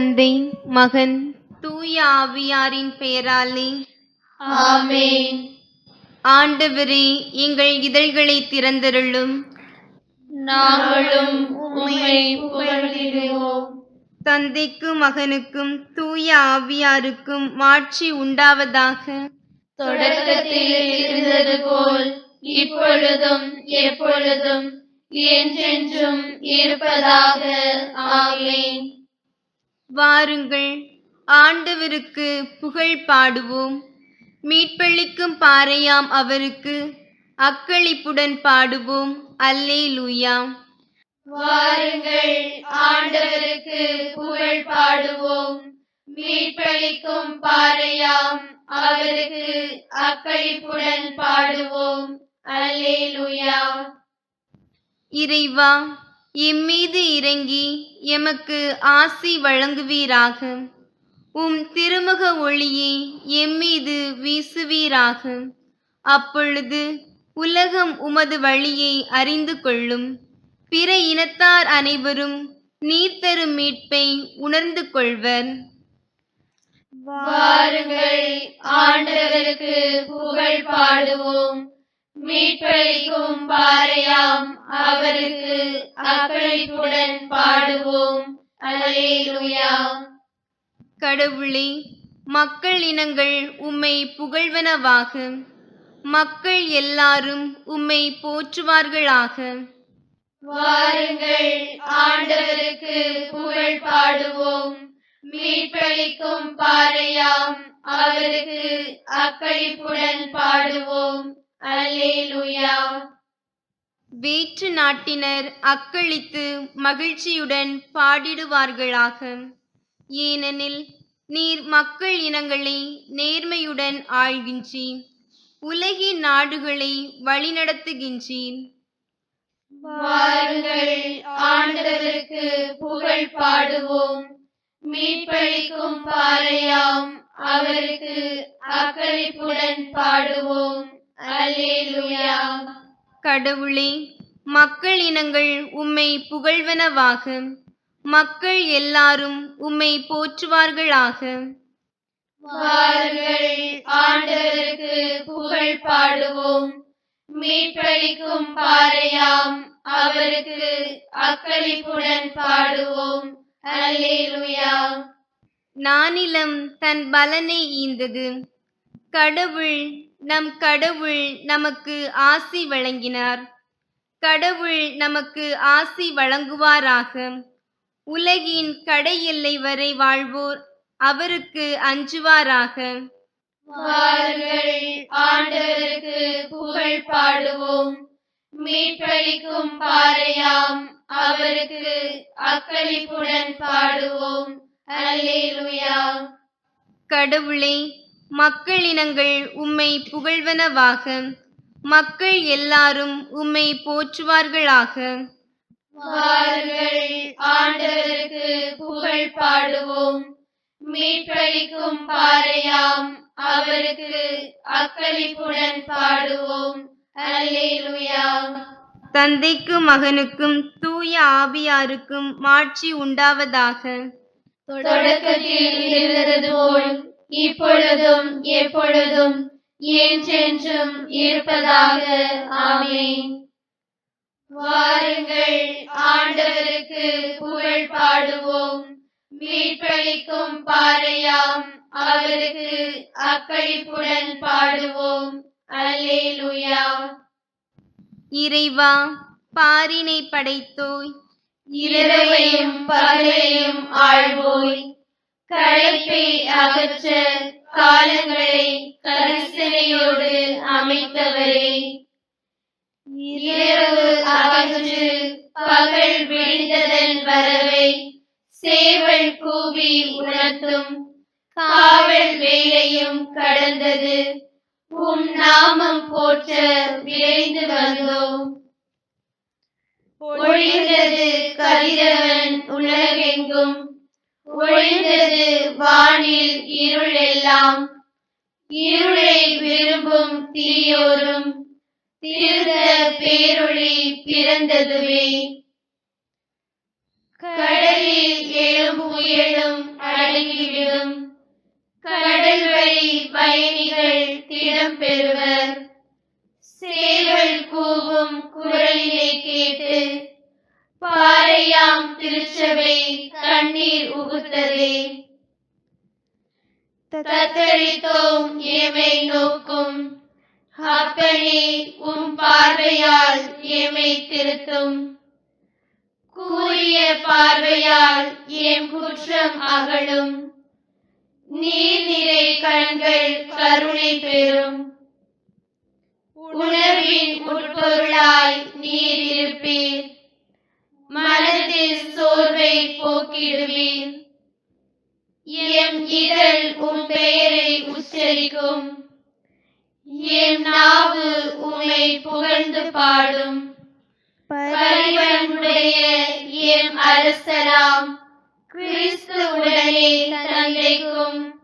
தந்தை மகன் தூய ஆவியாரின் பெயராலே ஆமென். ஆண்டவரே எங்கள் இதழ்களை திறந்தருளும். நாங்களும் உம்மை புகழ்கிறோம் தந்தைக்கும் மகனுக்கும் தூய ஆவியாருக்கும் மாட்சி உண்டாவதாக. தொடக்கத்தில் இருந்தது போல் இப்பொழுதும் எப்பொழுதும் என்றென்றும் இருப்பதாக. ஆமென். வாருங்கள். ஆண்டவருக்கு புகழ் பாடுவோம். மீட்பளிக்கும் பாறையாம் அவருக்கு அக்களிப்புடன் பாடுவோம். அல்லேலூயா. வாருங்கள். ஆண்டவருக்கு புகழ் பாடுவோம். மீட்பளிக்கும் பாறையாம் அவருக்கு அக்களிப்புடன் பாடுவோம். அல்லேலூயா. இறைவா எம்மீது இறங்கி எமக்கு ஆசி வழங்குவீராக. உம் திருமுக ஒளியை எம்மீது வீசுவீராக. அப்பொழுது உலகம் உமது வழியை அறிந்து கொள்ளும். பிற இனத்தார் அனைவரும் நீர் தரும் மீட்பை உணர்ந்து கொள்வர். வாருங்கள் ஆண்டவருக்கு புகழ் பாடுவோம். மீட்பளிக்கும் பாறையாம். அவருக்கு அக்களிப்புடன் பாடுவோம். கடவுளே மக்கள் இனங்கள் உம்மை புகழ்வனவாக. மக்கள் எல்லாரும் உம்மை போற்றுவார்களாக. வாருங்கள் ஆண்டவருக்கு புகழ் பாடுவோம். மீட்பளிக்கும் பாறையாம். அவருக்கு அக்களிப்புடன் பாடுவோம். வேற்று நாட்டினர் அக்களித்து மகிழ்ச்சியுடன் பாடிடுவார்களாக. ஏனெனில் நீர் மக்கள் இனங்களை நேர்மையுடன் ஆள்கின்றீர். உலகின் நாடுகளை வழிநடத்துகின்றீர். வாருங்கள் ஆண்டவருக்கு புகழ் பாடுவோம். மீட்பளிக்கும் பாறையாம் அவருக்கு அக்களிப்புடன் பாடுவோம். கடவுளே மக்கள் இனங்கள் உம்மை புகழ்வனவாக. மக்கள் எல்லாரும் உம்மை போற்றுவார்களாக. வாருங்கள் ஆண்டவருக்கு புகழ் பாடுவோம். மீட்பளிக்கும் பாறையாம் அவருக்கு அக்களிப்புடன் பாடுவோம். அல்லேலூயா. நானிலம் தன் பலனை ஈந்தது. கடவுள் நம் கடவுள் நமக்கு ஆசி வழங்கினார். கடவுள் நமக்கு ஆசி வழங்குவாராக. உலகின் கடை எல்லை வரை வாழ்வோர் அவருக்கு அஞ்சுவாராக. ஆண்டவருக்கு புகழ் பாடுவோம். மீட்பளிக்கும் பாறையாம் அவருக்கு அக்களிப்புடன் பாடுவோம். அல்லேலூயா. கடவுளே மக்களினங்கள் உம்மை புகழ்வனவாக. மக்கள் எல்லாரும் உம்மை போற்றுவார்களாக. வாருங்கள் ஆண்டவருக்கு புகழ் பாடுவோம். மீட்பளிக்கும் பாறையாம் அவருக்கு அக்களிப்புடன் பாடுவோம். தந்தைக்கும் மகனுக்கும் தூய ஆவியாருக்கும் மாட்சி உண்டாவதாக. தொடக்கத்தில் இருந்தது போல் இப்பொழுதும் எப்பொழுதும் என்றென்றும் இருப்பதாக. ஆமென். வாருங்கள் ஆண்டவருக்கு புகழ் பாடுவோம். மீட்பளிக்கும் பாறையாம் அவருக்கு அக்களிப்புடன் பாடுவோம். அல்லேலூயா. இறைவா பாரினை படைத்தோய். இரவையும் பகலையும் ஆழ்வோய். களைப்பை அகற்ற காலங்களை கரிசனையோடு அமைத்தவரே. இரவு அகன்று பகல் விடிந்ததன் வரவை சேவல் கூவி உணர்த்தும் காவல் வேலையும் கடந்தது. உம் நாமம் போற்ற விரைந்து வந்தோம். ஒழிந்தது கதிரவன் உலகெங்கும் ஒழிந்தது வானில் இருள் எல்லாம் இருளை விரும்பும் தீயோரும் தீர்ந்த பேரொளி பிறந்ததுவே. கடலில் எழும் புயலும் அடங்கிவிடும். கடல் வழி பயணிகள் திடம் பெறுவர். சேவல் கூவும் குரலினை கேட்டு பாறையாம் திருச்சபை கண்ணீர் உகுத்ததே. தத்தரித்தோம் ஏமை நோக்கும். அப்பனே உம் பார்வையால் ஏமை திருத்தும். கூறிய பார்வையால் எம் குற்றம் அகலும். நீர் நிறை கண்கள் கருணை பெறும். உணர்வின் உட்பொருளாய் நீர் இருப்பீர். சோர்வை போக்கிடுவீர். எம் இதழ் உம் பெயரை உச்சரிக்கும். எம் நாவு உம்மை புகழ்ந்து பாடும். பரிவனுடைய எம் அரசராம் கிறிஸ்து உடனே தந்தைக்கும்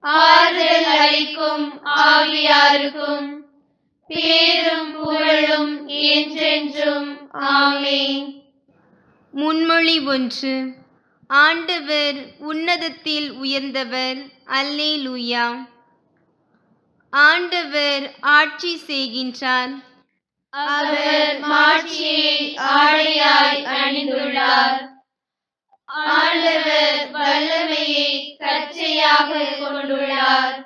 ஆறுதல் அளிக்கும் ஆவியாருக்கும் பேரும் புகழும் என்றென்றும். ஆமென். முன்மொழி ஒன்று. ஆண்டவர் உன்னதத்தில் உயர்ந்தவர். அல்லே லூயா ஆண்டவர் ஆட்சி செய்கின்றார். அவர் மாட்சியை ஆடையாய் அணிந்துள்ளார். ஆண்டவர் வல்லமையை கச்சையாக கொண்டுள்ளார்.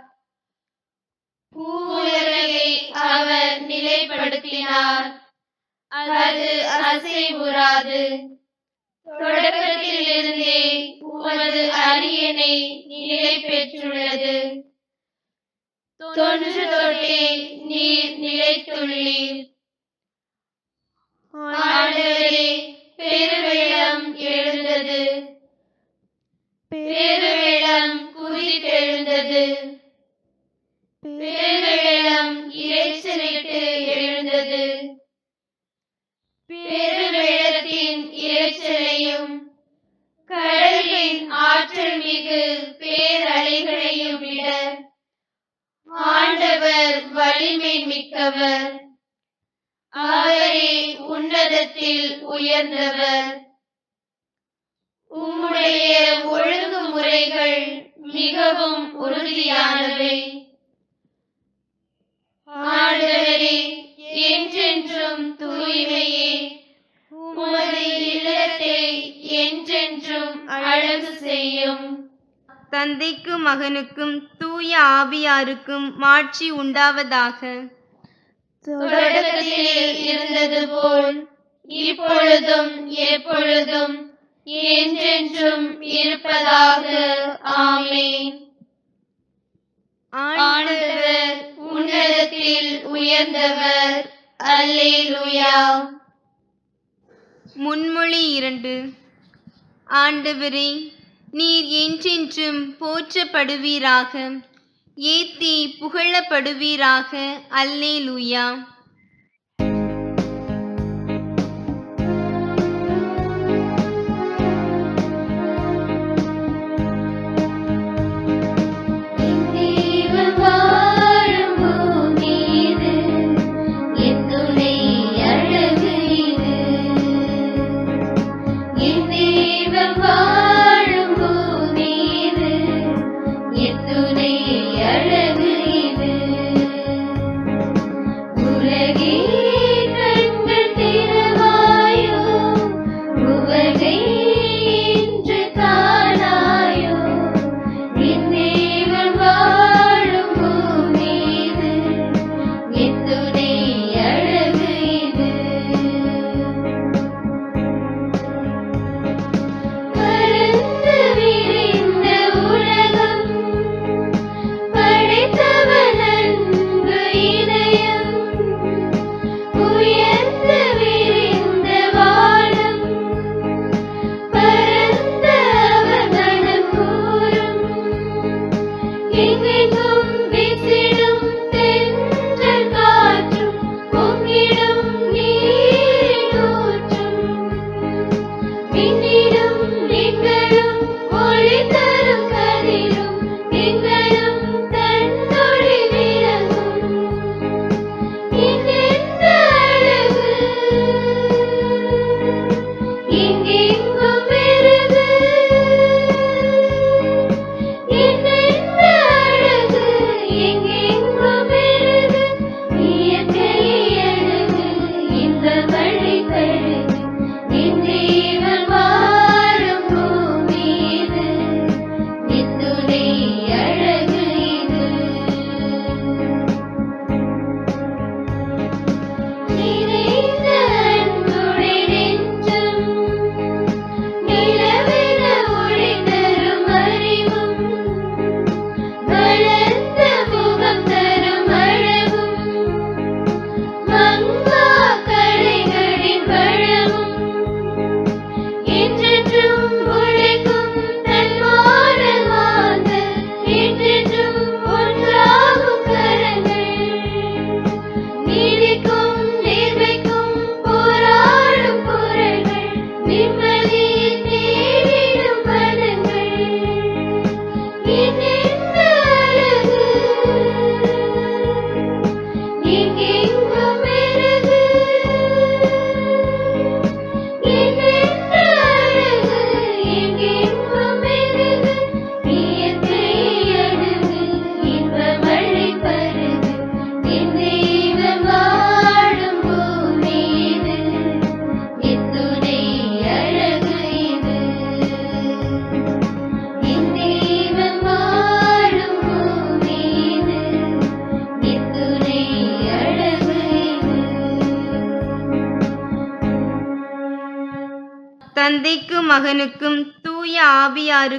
பூவுலகை அவர் நிலைப்படுத்தினார். அது அசைவுறாது. தொடக்கத்திலிருந்தே உமது அரியணை நிலை பெற்றுள்ளது. தொன்று தொட்டே நீர் நிலைத்துள்ளீர். அழகு செய்யும். தந்தைக்கும் மகனுக்கும் தூய ஆவியாருக்கும் மாட்சி உண்டாவதாக. தொடக்கத்தில் இருந்தது போல் இப்பொழுதும் எப்பொழுதும் என்றென்றும் இருப்பதாக. ஆமென். ஆண்டவர் உன்னதத்தில் உயர்ந்தவர். அல்லேலூயா. முன்மொழி இரண்டு. ஆண்டவரே நீர் என்றென்றும் போற்றப்படுவீராக. ஏத்தி புகழப்படுவீராக. அல்லேலூயா.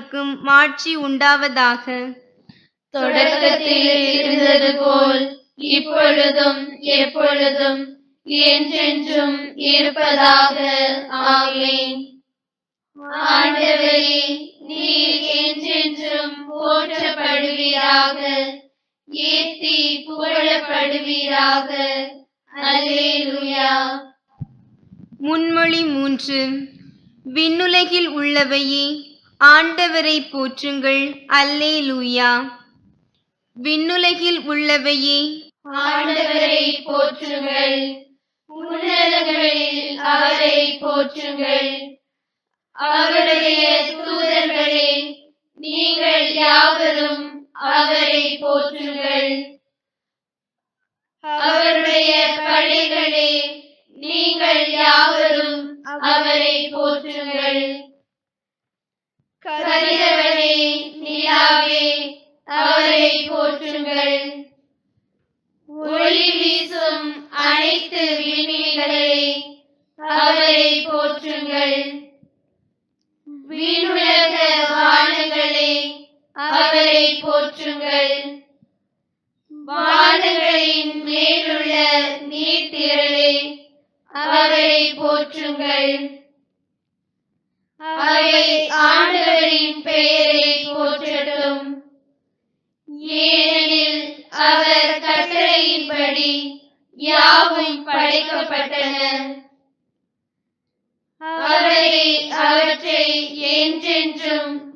ஆவியாருக்கும் மாட்சி உண்டாவதாக. தொடக்கத்தில் இருந்தது போல் இப்பொழுதும் எப்பொழுதும் என்றென்றும் இருப்பதாக. ஆமென். ஆண்டவரே நீர் என்றென்றும் போற்றப்படுவீராக. ஏத்தி புகழப்படுவீராக. அல்லேலூயா. முன்மொழி மூன்று. விண்ணுலகில் உள்ளவையே ஆண்டவரை போற்றுங்கள். அல்லேலூயா. விண்ணுலகில் உள்ளவையே ஆண்டவரை போற்றுங்கள். உன்னதங்களில் அவரை போற்றுங்கள். அவருடைய தூதர்களே நீங்கள் யாவரும் அவரை போற்றுங்கள். என்றென்றும் நிலைபெற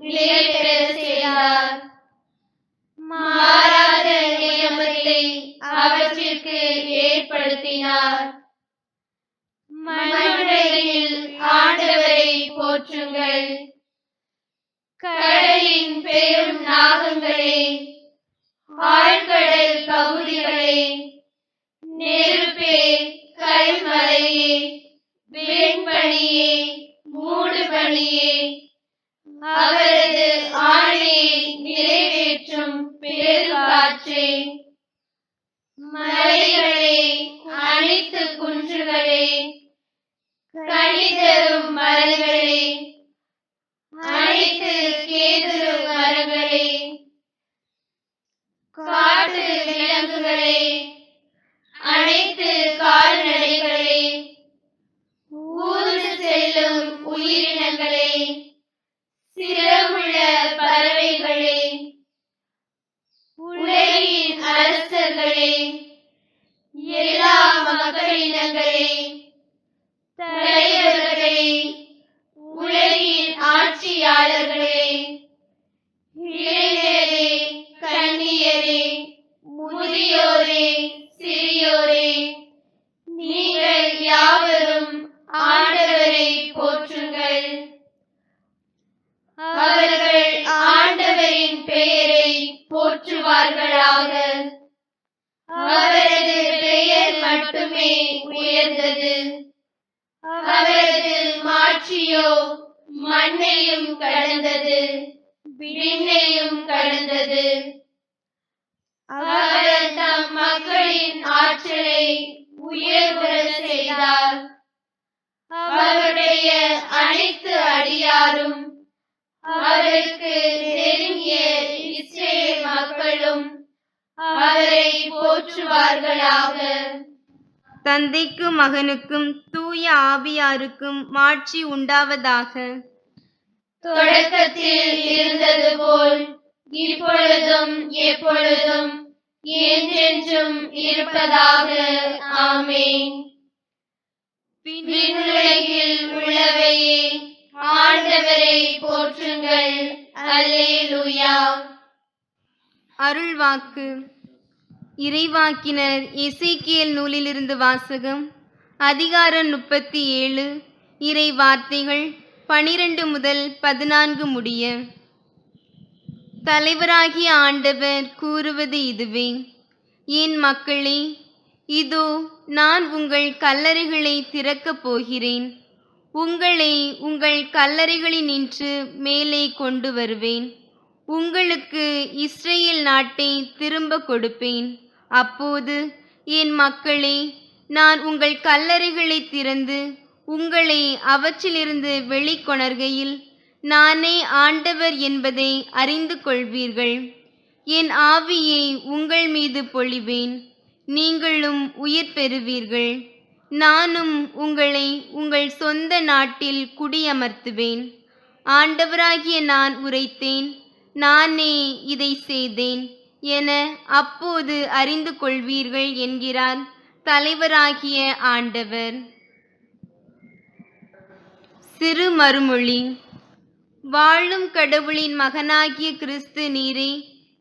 போற்றுவார்களாக அவரது பெயர் மட்டுமே உயர்ந்தது. அவரது மாட்சியோ மண்ணையும் கடந்தது விண்ணையும் கடந்தது. அவர் தம் மக்களின் ஆற்றலை உயர்வுற செய்தார். அவருடைய அனைத்து அடியாரும் அவருக்கு அவரை போற்றுவார்களாக. தந்தைக்கும் மகனுக்கும் தூய ஆவியாருக்கும் மாட்சி உண்டாவதாக. தொடக்கத்தில் இருந்தது போல் இப்பொழுதும் எப்பொழுதும் என்றென்றும் இருப்பதாக. ஆமென். விண்ணுலகில் உள்ளவையே ஆண்டவரை போற்றுங்கள். அல்லேலூயா. அருள்வாக்கு. இறைவாக்கினர் இசைக்கியல் நூலிலிருந்து வாசகம் அதிகாரம் முப்பத்தி ஏழு இறை வார்த்தைகள் பனிரெண்டு முதல் பதினான்கு முடிய. தலைவராகிய ஆண்டவர் கூறுவது இதுவே என் மக்களே இதோ நான் உங்கள் கல்லறைகளை திறக்கப் போகிறேன். உங்களை உங்கள் கல்லறைகளினின்று மேலே கொண்டு வருவேன். உங்களுக்கு இஸ்ரேல் நாட்டை திரும்ப கொடுப்பேன். அப்போது என் மக்களே நான் உங்கள் கல்லறைகளை திறந்து உங்களை அவற்றிலிருந்து வெளிக்கொணர்கையில் நானே ஆண்டவர் என்பதை அறிந்து கொள்வீர்கள். என் ஆவியை உங்கள் மீது பொழிவேன். நீங்களும் உயிர் பெறுவீர்கள். நானும் உங்களை உங்கள் சொந்த நாட்டில் குடியமர்த்துவேன். ஆண்டவராகிய நான் உரைத்தேன். நானே இதை செய்தேன். என அப்போது அறிந்து கொள்வீர்கள் என்கிறார் தலைவராகிய ஆண்டவர். சிறு மறுமொழி. வாழும் கடவுளின் மகனாகிய கிறிஸ்து நீரே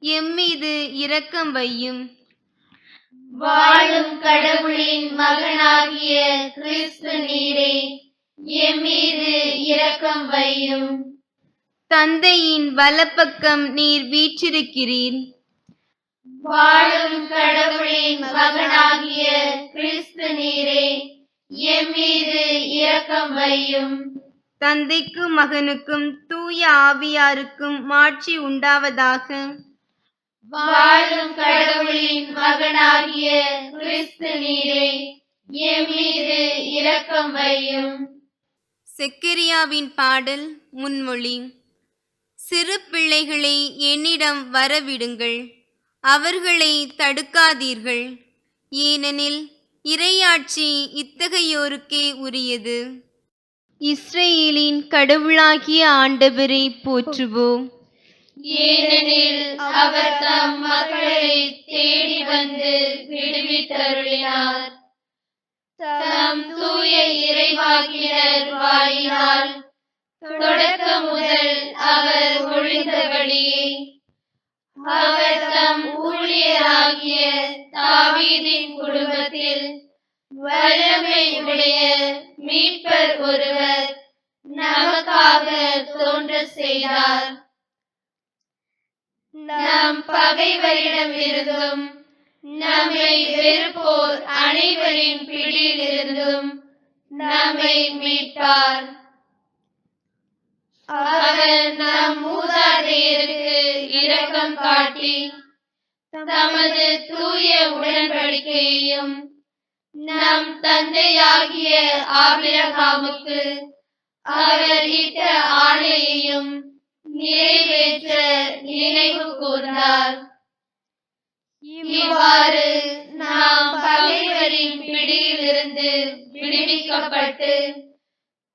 எம்மீது இரக்கம் வையும். வாழும் கடவுளின் மகனாகிய கிறிஸ்து நீரே எம்மீது இரக்கம் வையும். தந்தையின் வலப்பக்கம் நீர் வீற்றிருக்கிறீர். வாழும் கடவுளின் மகனாகிய கிறிஸ்து நீரே எம்மீது இரக்கம் வையும். தந்தைக்கும் மகனுக்கும் தூய ஆவியாருக்கும் மாட்சி உண்டாவதாக. வாழும் கடவுளின் மகனாகிய கிறிஸ்து நீரே எம்மீது இரக்கம் வையும். செக்கரியாவின் பாடல் முன்மொழி. சிறு பிள்ளைகளை என்னிடம் வரவிடுங்கள். அவர்களை தடுக்காதீர்கள். ஏனெனில் இரையாட்சி இத்தகையோருக்கே உரியது. இஸ்ரேலின் கடவுளாகிய ஆண்டவரை போற்றுவோம். ஏனெனில் அவர் தம் மக்களை தேடி வந்து விடுவித்தருளினார். தம் தூய இறைவாக்கினர் வாயினால் தொடக்க முதல் அவர் ஒழிந்தபடியே அவர் வல்லமை மீட்பர் ஒருவர் நமக்காக தோன்ற செய்தார். நாம் பகைவரிடம் இருந்தும் நம்மை வெறுப்போர் அனைவரின் பிடியில் இருந்தும் நம்மை மீட்பார். அவர் நம் மூதாதையருக்கு இரக்கம் காட்டி தமது தூய உடன்படிக்கையையும் நம் தந்தையாகிய ஆபிரகாமுக்கு அவர் இட்ட ஆணையையும் நிறைவேற்ற நினைவு கூர்ந்தார். இவ்வாறு நாம் பகைவரின் பிடியிலிருந்து விடுவிக்கப்பட்டு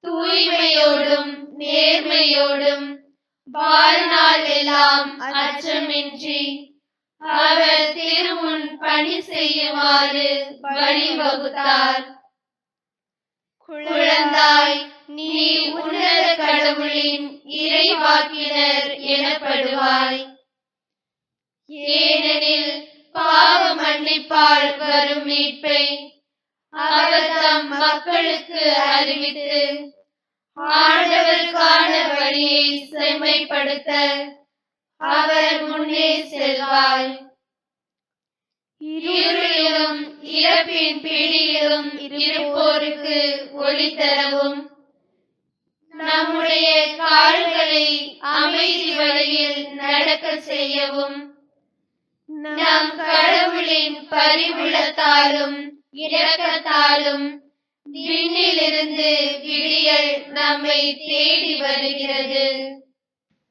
தூய்மையோடும் நேர்மையோடும் வாழ்நாள் எல்லாம் அச்சமின்றி அவர் திருமுன் பணி செய்யுமாறு வழிவகுத்தார். குழந்தாய் நீ உன்னத கடவுளின் இறைவாக்கினர் எனப்படுவாய். ஏனெனில் பாவ மன்னிப்பால் வரும் மீட்பை அவர் தம் மக்களுக்கு அறிவித்து ஆண்டவருக்கான வழியை செம்மைப்படுத்த அவர் முன்னே செல்வாய். இருளிலும் இறப்பின் பிடியிலும் இருப்போருக்கு ஒளி தரவும். நம்முடைய கால்களை அமைதி வழியில் நடக்க செய்யவும். நம் கடவுளின் பரிவுளத்தாலும் இரக்கத்தாலும் விண்ணிலிருந்து விடியல் நம்மை தேடி வருகிறது.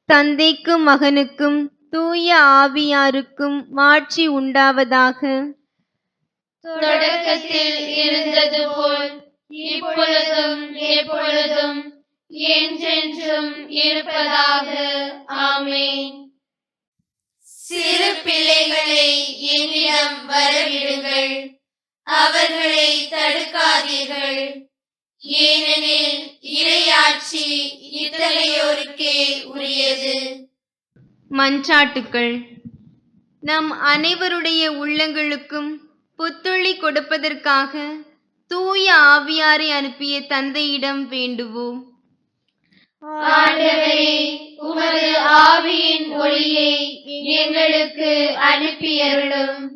தந்தைக்கும் மகனுக்கும் தூய ஆவியாருக்கும் மாட்சி உண்டாவதாக. தொடக்கத்தில் இருந்தது போல் இப்பொழுதும் எப்பொழுதும் என்றென்றும் இருப்பதாக. ஆமேன். சிறு பிள்ளைகளை என்னிடம் வரவிடுங்கள். அவர்களை தடுக்காதீர்கள். ஏனெனில் இறையாட்சி இத்தகையோருக்கே உரியது. மன்றாட்டுக்கள். நம் அனைவருடைய உள்ளங்களுக்கும் புத்துள்ளி கொடுப்பதற்காக தூய ஆவியாரை அனுப்பிய தந்தையிடம் வேண்டுவோம். ஆண்டவரே உமது ஆவியின் ஒளியை எங்களுக்கு அனுப்பியருளும்.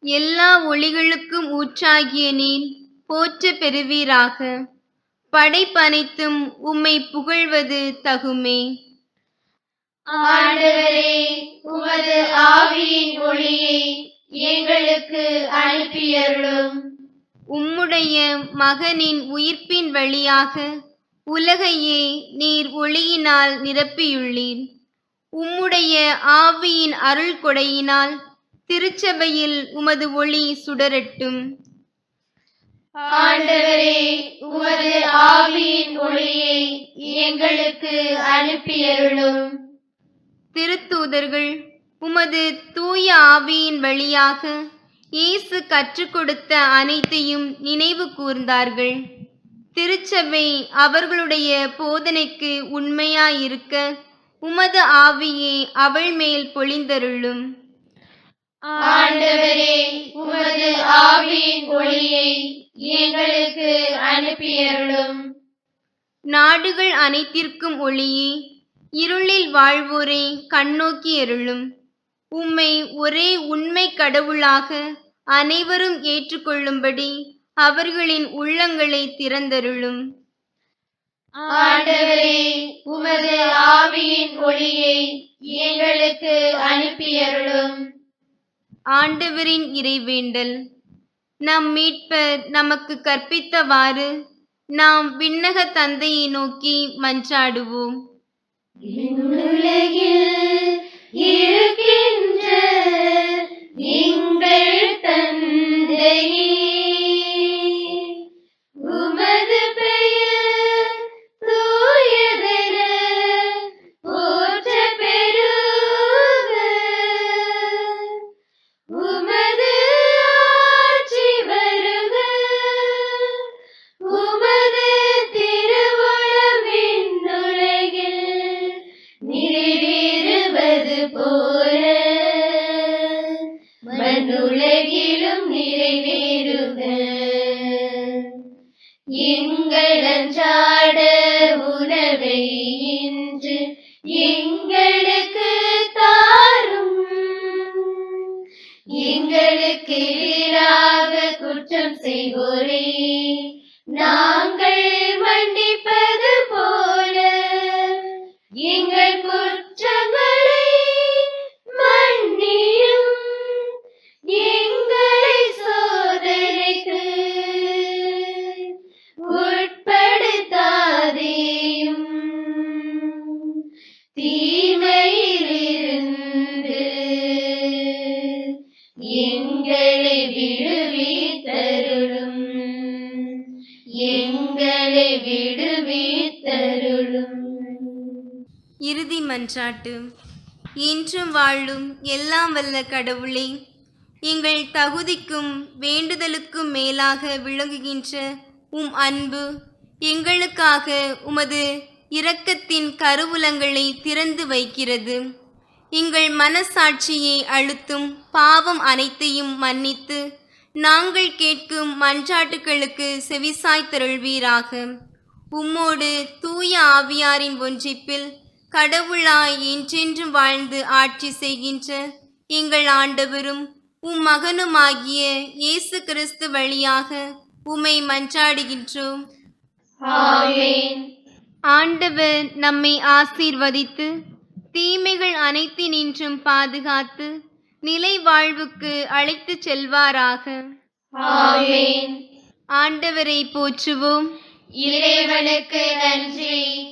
எல்லா ஒளிகளுக்கும் ஊற்றாகிய நீர் போற்ற பெறுவீராக. படைப்பனைத்தும் உம்மை புகழ்வது தகுமே. ஆண்டவரே உமது ஆவியின் ஒளியை எங்களுக்கு அனுப்பியருளும். உம்முடைய மகனின் உயிர்ப்பின் வழியாக உலகையே நீர் ஒளியினால் நிரப்பியுள்ளீர். உம்முடைய ஆவியின் அருள் கொடையினால் திருச்சபையில் உமது ஒளி சுடரட்டும். ஆண்டவரே உமது ஆவியின் ஒளியை எங்களுக்கு அனுப்பியருளும். திருத்தூதர்கள் உமது தூய ஆவியின் வழியாக இயேசு கற்றுக் கொடுத்த அனைத்தையும் நினைவு கூர்ந்தார்கள். திருச்சபை அவர்களுடைய போதனைக்கு உண்மையாயிருக்க உமது ஆவியே அவள் மேல் பொழிந்தருளும். ஆண்டவரே உமது ஆவியின் ஒளியை எங்களுக்கு அனுப்பியருளும். நாடுகள் அனைத்திற்கும் ஒளியே இருளில் வாழ்வோரே கண்ணோக்கி அருளும். உம்மை ஒரே உண்மை கடவுளாக அனைவரும் ஏற்றுக்கொள்ளும்படி அவர்களின் உள்ளங்களை திறந்தருளும். ஆண்டவரே உமது ஆவியின் ஒளியை எங்களுக்கு அனுப்பியருளும். ஆண்டவரின் இறைவேண்டல். நம் மீட்பர் நமக்கு கற்பித்தவாறு நாம் விண்ணக தந்தையை நோக்கி மன்றாடுவோம். மன்றாட்டு இன்றும் வாழும் எல்லாம் வல்ல கடவுளே எங்கள் தகுதிக்கும் வேண்டுதலுக்கும் மேலாக விளங்குகின்ற உம் அன்பு எங்களுக்காக உமது இரக்கத்தின் கருவூலங்களை திறந்து வைக்கிறது. எங்கள் மனசாட்சியை அழுத்தும் பாவம் அனைத்தையும் மன்னித்து நாங்கள் கேட்கும் மன்றாட்டுகளுக்கு செவிசாய்த்தருள்வீராக உம்மோடு தூய ஆவியாரின் ஒன்றிப்பில் கடவுளாய் என்றென்றும் வாழ்ந்து ஆட்சி செய்கின்ற எங்கள் ஆண்டவரும் உம் மகனுமாகிய இயேசு கிறிஸ்து வழியாக உம்மை மன்றாடுகின்றோம். ஆண்டவர் நம்மை ஆசீர்வதித்து தீமைகள் அனைத்தினின்றும் பாதுகாத்து நிலை வாழ்வுக்கு அழைத்துச் செல்வாராக. ஆண்டவரை போற்றுவோம். இறைவனுக்கு நன்றி.